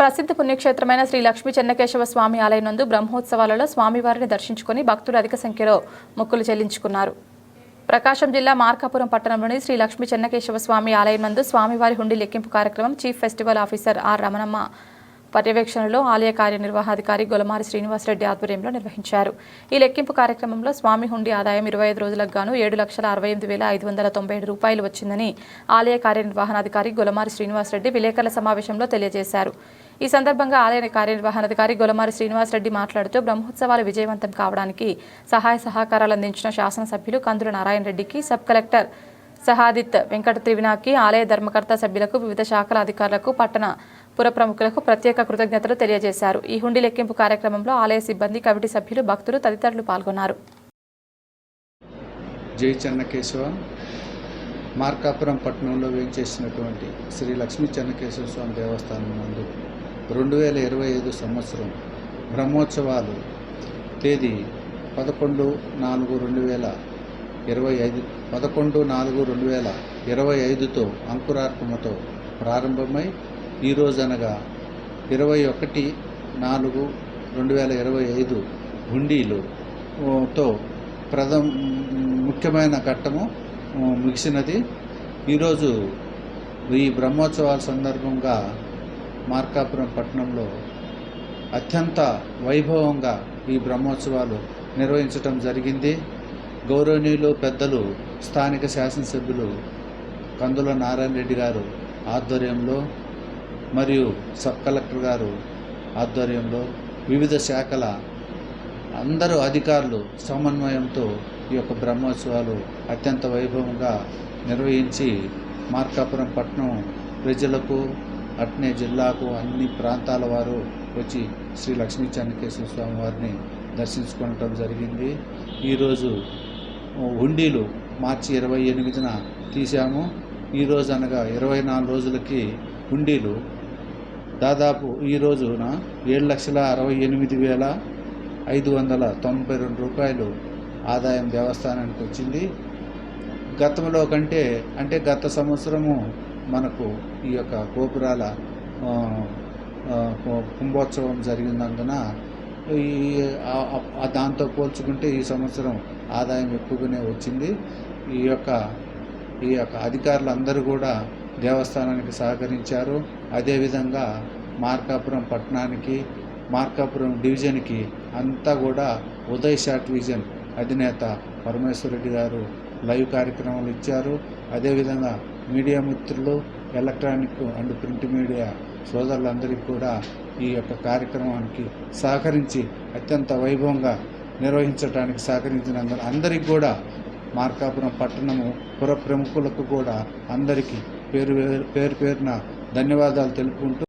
ప్రసిద్ధ పుణ్యక్షేత్రమైన శ్రీ లక్ష్మీ చెన్నకేశవ స్వామి ఆలయం నందు బ్రహ్మోత్సవాలలో స్వామివారిని దర్శించుకుని భక్తులు అధిక సంఖ్యలో మొక్కులు చెల్లించుకున్నారు. ప్రకాశం జిల్లా మార్కాపురం పట్టణంలోని శ్రీ లక్ష్మీ చెన్నకేశవ స్వామి ఆలయం నందు స్వామివారి హుండీ లెక్కింపు కార్యక్రమం chief festival officer R Ramanamma పర్యవేక్షణలో ఆలయ కార్యనిర్వహణాధికారి గొలమారి శ్రీనివాసరెడ్డి ఆధ్వర్యంలో నిర్వహించారు. ఈ లెక్కింపు కార్యక్రమంలో స్వామి హుండీ ఆదాయం ఇరవై ఐదు రోజులకు గాను ఏడు లక్షల అరవై ఎనిమిది వేల ఐదు వందల తొంభై ఏడు రూపాయలు వచ్చిందని ఆలయ కార్యనిర్వహణాధికారి గొలమారి శ్రీనివాసరెడ్డి విలేకరుల సమావేశంలో తెలియజేశారు. ఈ సందర్భంగా ఆలయ కార్యనిర్వహణాధికారి గొలమారి శ్రీనివాసరెడ్డి మాట్లాడుతూ బ్రహ్మోత్సవాలు విజయవంతం కావడానికి సహాయ సహకారాలు అందించిన శాసనసభ్యులు కందుల నారాయణ రెడ్డికి సబ్ కలెక్టర్ సహాదిత్ వెంకట త్రివినాకి ఆలయ ధర్మకర్త సభ్యులకు వివిధ శాఖల అధికారులకు పట్టణ పుర ప్రముఖులకు ప్రత్యేక కృతజ్ఞతలు తెలియజేశారు. ఈ హుండీ లెక్కింపు కార్యక్రమంలో ఆలయ సిబ్బంది కమిటీ సభ్యులు భక్తులు తదితరులు పాల్గొన్నారు. జై చెన్నకేశవ. మార్కాపురం పట్టణంలో వేయించేసినటువంటి శ్రీ లక్ష్మీ చెన్నకేశ్వర స్వామి దేవస్థానం నందు రెండు వేల ఇరవై ఐదు సంవత్సరం బ్రహ్మోత్సవాలు తేదీ పదకొండు నాలుగు రెండు వేల ఇరవై ఐదు పదకొండు నాలుగు రెండు వేల ఇరవై ఐదుతో అంకురార్పణతో ప్రారంభమై ఈరోజు అనగా ఇరవై ఒకటి నాలుగు రెండు వేల ఇరవై ఐదు హుండీలు తో ప్రథమ ముఖ్యమైన ఘట్టము ముగిసినది. ఈరోజు ఈ బ్రహ్మోత్సవాల సందర్భంగా మార్కాపురం పట్టణంలో అత్యంత వైభవంగా ఈ బ్రహ్మోత్సవాలు నిర్వహించటం జరిగింది. గౌరవనీయులు పెద్దలు స్థానిక శాసనసభ్యులు కందుల నారాయణ రెడ్డి గారు ఆధ్వర్యంలో మరియు సబ్ కలెక్టర్ గారు ఆధ్వర్యంలో వివిధ శాఖల అందరూ అధికారులు సమన్వయంతో ఈ యొక్క బ్రహ్మోత్సవాలు అత్యంత వైభవంగా నిర్వహించి మార్కాపురం పట్టణం ప్రజలకు అట్నే జిల్లాకు అన్ని ప్రాంతాల వారు వచ్చి శ్రీ లక్ష్మీ చెన్నకేశ్వర స్వామి వారిని దర్శించుకోవటం జరిగింది. ఈరోజు హుండీలు మార్చి ఇరవై ఎనిమిదిన తీసాము ఈరోజు అనగా ఇరవై నాలుగు రోజులకి హుండీలు దాదాపు ఈ రోజున ఏడు లక్షల అరవై ఎనిమిది వేల ఐదు వందల తొంభై రెండు రూపాయలు ఆదాయం దేవస్థానానికి వచ్చింది. గతంలో కంటే అంటే గత సంవత్సరము మనకు ఈ యొక్క గోపురాల కు- కుంభోత్సవం జరిగినందున ఈ దాంతో పోల్చుకుంటే ఈ సంవత్సరం ఆదాయం ఎక్కువగానే వచ్చింది. ఈ యొక్క ఈ యొక్క అధికారులందరూ కూడా దేవస్థానానికి సహకరించారు. అదేవిధంగా మార్కాపురం పట్టణానికి మార్కాపురం డివిజన్కి అంతా కూడా ఉదయ్ షాట్ విజన్ అధినేత పరమేశ్వరరెడ్డి గారు లైవ్ కార్యక్రమాలు ఇచ్చారు. అదేవిధంగా మీడియా మిత్రులు ఎలక్ట్రానిక్ అండ్ ప్రింట్ మీడియా సోదరులందరికీ కూడా ఈ యొక్క కార్యక్రమానికి సహకరించి అత్యంత వైభవంగా నిర్వహించడానికి సహకరించినందుకు అందరికీ కూడా మార్కాపురం పట్టణము పుర ప్రముఖులకు కూడా అందరికీ పేరు పేరు పేరున ధన్యవాదాలు తెలుపుకుంటూ